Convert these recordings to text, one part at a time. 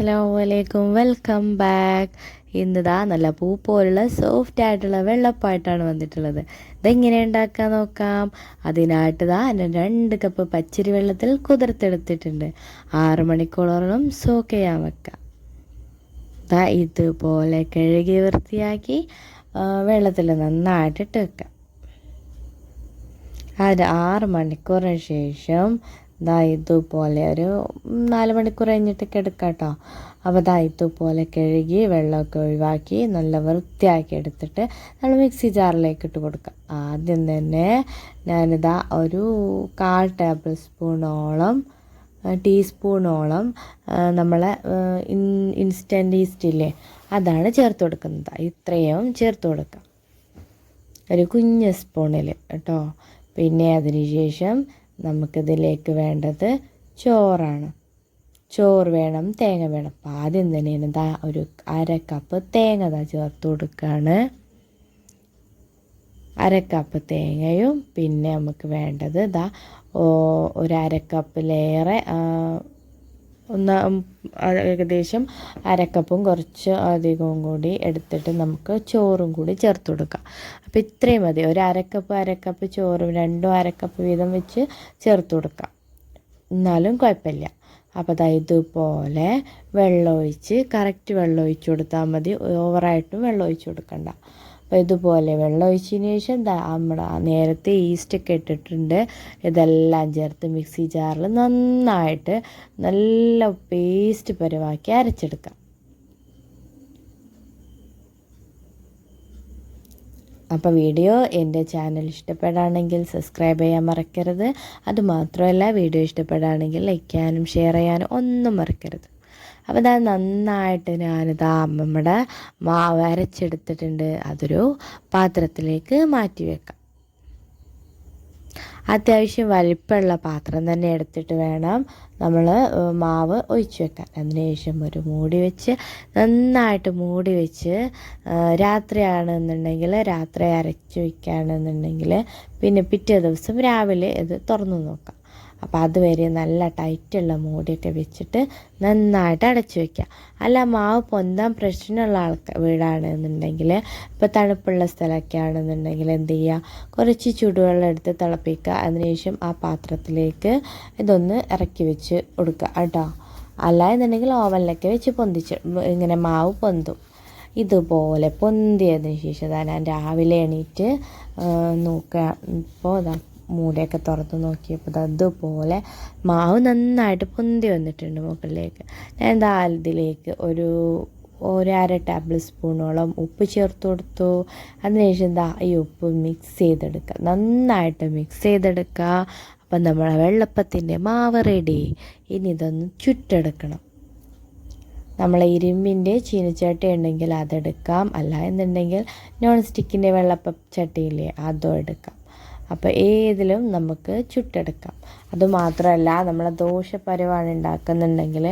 Hi അസ്സാം welcome back ഇന്നിതാ നല്ല പൂ പോലുള്ള സോഫ്റ്റ് ആയിട്ടുള്ള വെള്ളപ്പായിട്ടാണ് വന്നിട്ടുള്ളത്. ഇതെങ്ങനെ ഉണ്ടാക്കാൻ നോക്കാം? അതിനായിട്ട് ഇതാ രണ്ട് കപ്പ് പച്ചരി വെള്ളത്തിൽ കുതിർത്തെടുത്തിട്ടുണ്ട്. ആറ് മണിക്കൂറോളം സോക്ക് ചെയ്യാൻ വെക്കാം. ദാ ഇതുപോലെ കഴുകി വൃത്തിയാക്കി വെള്ളത്തിൽ നന്നായിട്ട് ഇട്ട് വെക്കാം. അത് ആറ് മണിക്കൂറിന് ശേഷം ദാ പോലെ ഒരു നാല് മണിക്കൂർ കഴിഞ്ഞിട്ടൊക്കെ എടുക്കാം കേട്ടോ അപ്പോൾ ഇതുപോലെ കഴുകി വെള്ളമൊക്കെ ഒഴിവാക്കി നല്ല വൃത്തിയാക്കി എടുത്തിട്ട് നമ്മൾ മിക്സി ജാറിലേക്ക് ഇട്ട് കൊടുക്കുക ആദ്യം തന്നെ ഞാനിതാ ഒരു കാൽ ടേബിൾ സ്പൂണോളം ടീസ്പൂണോളം നമ്മളെ ഇൻ ഇൻസ്റ്റന്റ് ഈസ്റ്റില്ലേ അതാണ് ചേർത്ത് കൊടുക്കുന്നത്. ഇത്രയും ചേർത്ത് കൊടുക്കുക ഒരു കുഞ്ഞ് സ്പൂണിൽ കേട്ടോ. പിന്നെ അതിന് ശേഷം നമുക്കിതിലേക്ക് വേണ്ടത് ചോറാണ്. ചോറ് വേണം തേങ്ങ വേണം. അപ്പം ആദ്യം തന്നെ ഇതാ ഒരു അര കപ്പ് തേങ്ങ താ ചേർത്ത് കൊടുക്കുകയാണ് അര കപ്പ് തേങ്ങയും പിന്നെ നമുക്ക് വേണ്ടത് ഇതാ ഒരു അര കപ്പിലേറെ ഒന്ന് ഏകദേശം അരക്കപ്പും കുറച്ച് അധികവും കൂടി എടുത്തിട്ട് നമുക്ക് ചോറും കൂടി ചേർത്ത് കൊടുക്കാം. അപ്പോൾ ഇത്രയും മതി. ഒരു അരക്കപ്പ് അരക്കപ്പ് ചോറും രണ്ടും അരക്കപ്പ് വീതം വെച്ച് ചേർത്ത് കൊടുക്കാം. എന്നാലും കുഴപ്പമില്ല. അപ്പോൾ അതാ ഇതുപോലെ വെള്ളമൊഴിച്ച് കറക്റ്റ് വെള്ളം ഒഴിച്ച് കൊടുത്താൽ മതി. ഓവറായിട്ടും വെള്ളം ഒഴിച്ച് കൊടുക്കണ്ട. അപ്പോൾ ഇതുപോലെ വെള്ളം ഒഴിച്ചതിന് ശേഷം നമ്മുടെ നേരത്തെ ഈസ്റ്റൊക്കെ ഇട്ടിട്ടുണ്ട്. ഇതെല്ലാം ചേർത്ത് മിക്സി ജാറിൽ നന്നായിട്ട് നല്ല പേസ്റ്റ് പരുവാക്കി അരച്ചെടുക്കാം. അപ്പോൾ വീഡിയോ എന്റെ ചാനൽ ഇഷ്ടപ്പെടുകയാണെങ്കിൽ സബ്സ്ക്രൈബ് ചെയ്യാൻ മറക്കരുത്. അതുമാത്രമല്ല വീഡിയോ ഇഷ്ടപ്പെടുകയാണെങ്കിൽ ലൈക്ക് ചെയ്യാനും ഷെയർ ചെയ്യാനും ഒന്നും മറക്കരുത്. അപ്പോൾ ഇതാ നന്നായിട്ട് ഞാനിതാ നമ്മുടെ മാവ് അരച്ചെടുത്തിട്ടുണ്ട്. അതൊരു പാത്രത്തിലേക്ക് മാറ്റി വെക്കാം. അത്യാവശ്യം വലിപ്പമുള്ള പാത്രം തന്നെ എടുത്തിട്ട് വേണം നമ്മൾ മാവ് ഒഴിച്ച് വെക്കാൻ. അതിനുശേഷം ഒരു മൂടി വെച്ച് നന്നായിട്ട് മൂടി വെച്ച് രാത്രിയാണെന്നുണ്ടെങ്കിൽ രാത്രി അരച്ച് വയ്ക്കുകയാണെന്നുണ്ടെങ്കിൽ പിന്നെ പിറ്റേ ദിവസം രാവിലെ ഇത് തുറന്നു നോക്കാം. അപ്പോൾ അതുവരെ നല്ല ടൈറ്റുള്ള മൂടിയൊക്കെ വെച്ചിട്ട് നന്നായിട്ട് അടച്ചു വയ്ക്കുക അല്ല മാവ് പൊന്താൻ പ്രശ്നമുള്ള ആൾക്കാർ വീടാണെന്നുണ്ടെങ്കിൽ ഇപ്പോൾ തണുപ്പുള്ള സ്ഥലമൊക്കെ ആണെന്നുണ്ടെങ്കിൽ എന്ത് ചെയ്യുക കുറച്ച് ചൂടുവെള്ളം എടുത്ത് തിളപ്പിക്കുക അതിനുശേഷം ആ പാത്രത്തിലേക്ക് ഇതൊന്ന് ഇറക്കി വെച്ച് കൊടുക്കുക കേട്ടോ. അല്ല എന്നുണ്ടെങ്കിൽ ഓവനിലൊക്കെ വെച്ച് പൊന്തിച്ച് ഇങ്ങനെ മാവ് പൊന്തും. ഇതുപോലെ പൊന്തിയതിന് ശേഷം ഞാൻ രാവിലെ എണീറ്റ് നോക്കുക ഇപ്പോൾ ഇതാ മൂടിയൊക്കെ തുറന്ന് നോക്കിയപ്പോൾ അതുപോലെ മാവ് നന്നായിട്ട് പൊന്തി വന്നിട്ടുണ്ട് മുകളിലേക്ക്. ഞാൻ എന്താ ഇതിലേക്ക് ഒരു ഒരു അര ടേബിൾ സ്പൂണോളം ഉപ്പ് ചേർത്ത് കൊടുത്തു. അതിനുശേഷം എന്താ ഈ ഉപ്പ് മിക്സ് ചെയ്തെടുക്കുക നന്നായിട്ട് മിക്സ് ചെയ്തെടുക്കുക അപ്പം നമ്മളെ വെള്ളപ്പത്തിന്റെ മാവ് റെഡി ഇനി ഇതൊന്ന് ചുറ്റെടുക്കണം നമ്മളെ ഇരുമ്പിന്റെ ചീനച്ചട്ടി ഉണ്ടെങ്കിൽ അതെടുക്കാം. അല്ല എന്നുണ്ടെങ്കിൽ നോൺ സ്റ്റിക്കിന്റെ വെള്ളപ്പ ചട്ടിയില്ലേ അതും എടുക്കാം. അപ്പോൾ ഏതിലും നമുക്ക് ചുട്ടെടുക്കാം. അതുമാത്രമല്ല നമ്മൾ ദോശപ്പരവാണ് ഉണ്ടാക്കുന്നുണ്ടെങ്കിൽ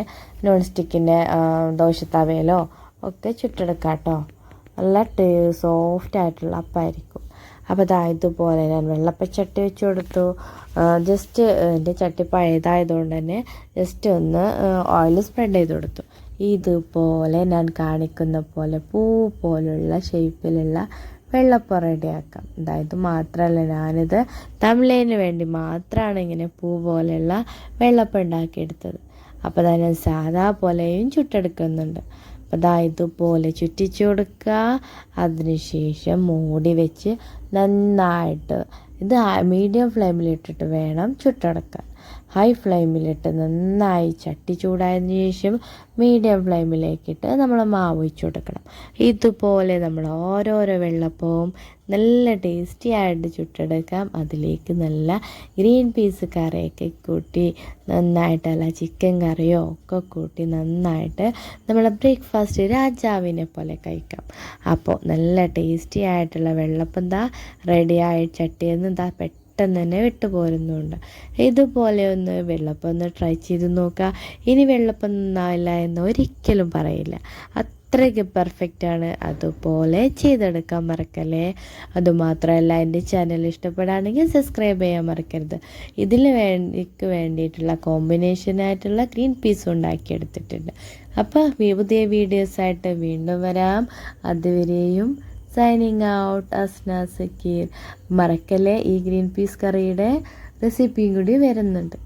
നോൺ സ്റ്റിക്കിന്റെ ദോശത്തവയിലോ ഒക്കെ ചുട്ടെടുക്കാം കേട്ടോ നല്ല സോഫ്റ്റ് ആയിട്ടുള്ള അപ്പമായിരിക്കും അപ്പോൾ ഇതാ ഇതുപോലെ ഞാൻ വെള്ളപ്പച്ചട്ടി വെച്ച് കൊടുത്തു. ജസ്റ്റ് എന്റെ ചട്ടി പഴയതായതുകൊണ്ട് തന്നെ ജസ്റ്റ് ഒന്ന് ഓയിൽ സ്പ്രെഡ് ചെയ്ത് കൊടുത്തു. ഇതുപോലെ ഞാൻ കാണിക്കുന്ന പോലെ പൂ പോലുള്ള ഷേപ്പിലുള്ള വെള്ളപ്പം റെഡിയാക്കാം. അതായത് മാത്രമല്ല ഞാനിത് തമിഴിന് വേണ്ടി മാത്രമാണ് ഇങ്ങനെ പൂ പോലെയുള്ള വെള്ളപ്പം ഉണ്ടാക്കിയെടുത്തത്. അപ്പോൾ ഞാൻ സാധാ പോലെയും ചുട്ടെടുക്കുന്നുണ്ട്. അപ്പോൾ അതായത് ഇതുപോലെ ചുറ്റിച്ചു കൊടുക്കുക. അതിനുശേഷം മൂടി വെച്ച് നന്നായിട്ട് ഇത് മീഡിയം ഫ്ലെയിമിലിട്ടിട്ട് വേണം ചുട്ടെടുക്കാൻ. ഹൈ ഫ്ലെയിമിലിട്ട് നന്നായി ചട്ടി ചൂടായതിനു ശേഷം മീഡിയം ഫ്ലെയിമിലേക്കിട്ട് നമ്മൾ മാവ് ഒഴിച്ചു കൊടുക്കണം. ഇതുപോലെ നമ്മൾ ഓരോരോ വെള്ളപ്പവും നല്ല ടേസ്റ്റി ആയിട്ട് ചുട്ടെടുക്കാം. അതിലേക്ക് നല്ല ഗ്രീൻ പീസ് കറിയൊക്കെ കൂട്ടി നന്നായിട്ടല്ല ചിക്കൻ കറിയോ ഒക്കെ കൂട്ടി നന്നായിട്ട് നമ്മൾ ബ്രേക്ക്ഫാസ്റ്റ് രാജാവിനെ പോലെ കഴിക്കാം. അപ്പോൾ നല്ല ടേസ്റ്റി ആയിട്ടുള്ള വെള്ളപ്പം എന്താ റെഡിയായി ചട്ടിയെന്ന് എന്താ പെട്ടെന്ന് പെട്ടെന്ന് തന്നെ വിട്ടുപോരുന്നുണ്ട്. ഇതുപോലെ ഒന്ന് വെള്ളപ്പം ഒന്ന് ട്രൈ ചെയ്ത് നോക്കുക ഇനി വെള്ളപ്പം നന്നാവില്ല എന്ന് ഒരിക്കലും പറയില്ല. അത്രയ്ക്ക് പെർഫെക്റ്റാണ് അതുപോലെ ചെയ്തെടുക്കാൻ മറക്കല്ലേ? അതുമാത്രമല്ല എന്റെ ചാനൽ ഇഷ്ടപ്പെടുകയാണെങ്കിൽ സബ്സ്ക്രൈബ് ചെയ്യാൻ മറക്കരുത്. ഇതിൽ വേണ്ടിക്ക് വേണ്ടിയിട്ടുള്ള കോമ്പിനേഷനായിട്ടുള്ള ഗ്രീൻ പീസ് ഉണ്ടാക്കിയെടുത്തിട്ടുണ്ട്. അപ്പോൾ പുതിയ വീഡിയോസായിട്ട് വീണ്ടും വരാം. അതുവരെയും സൈനിങ് ഔട്ട് അസ്ന സക്കീർ മറക്കല്ലേ ഈ ഗ്രീൻ പീസ് കറിയുടെ റെസിപ്പിയും കൂടി വരുന്നുണ്ട്.